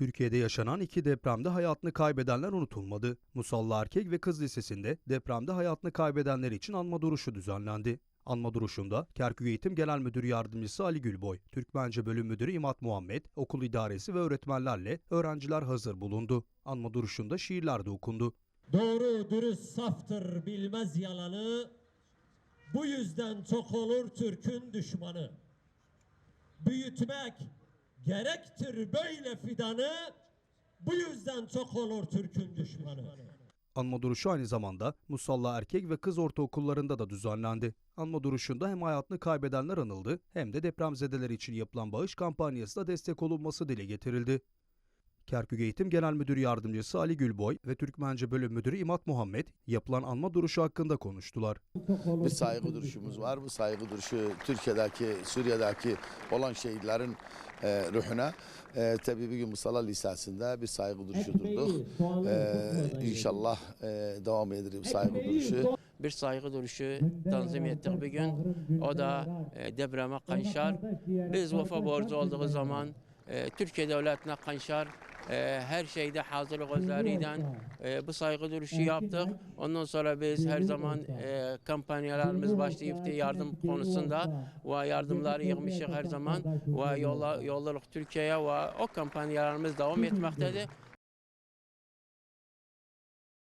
Türkiye'de yaşanan iki depremde hayatını kaybedenler unutulmadı. Musalla Erkek ve Kız Lisesi'nde depremde hayatını kaybedenler için anma duruşu düzenlendi. Anma duruşunda Kerkük Eğitim Genel Müdür Yardımcısı Ali Gülboy, Türkmence Bölüm Müdürü İmat Muhammed, okul idaresi ve öğretmenlerle öğrenciler hazır bulundu. Anma duruşunda şiirler de okundu. Doğru dürüst saftır bilmez yalanı. Bu yüzden çok olur Türk'ün düşmanı. Büyütmek gerektir böyle fidanı. Bu yüzden çok olur Türk'ün düşmanı. Anma duruşu aynı zamanda Musalla Erkek ve Kız Ortaokullarında da düzenlendi. Anma duruşunda hem hayatını kaybedenler anıldı hem de depremzedeler için yapılan bağış kampanyasına destek olunması dile getirildi. Kerkük Eğitim Genel Müdür Yardımcısı Ali Gülboy ve Türkmence Bölüm Müdürü İmat Muhammed yapılan anma duruşu hakkında konuştular. bir saygı duruşumuz var. Bu saygı duruşu Türkiye'deki, Suriye'deki olan şehitlerin e, ruhuna e, tabii bugün Musalla Lisesi'nde bir saygı duruşu durduk. E, inşallah e, devam eder bu saygı duruşu. bir saygı duruşu tanzim ettik bugün. O da e, depreme Kanşar. Biz vefa borcu olduğu zaman e, Türkiye Devleti'ne Kanşar e, her şeyde hazırlık özleriyle e, bu saygı duruşu yaptık. Ondan sonra biz her zaman e, kampanyalarımız başlayıp da yardım konusunda ve yardımları yığmışız her zaman. Ve yolla, yolladık Türkiye'ye ve o kampanyalarımız devam etmektedir.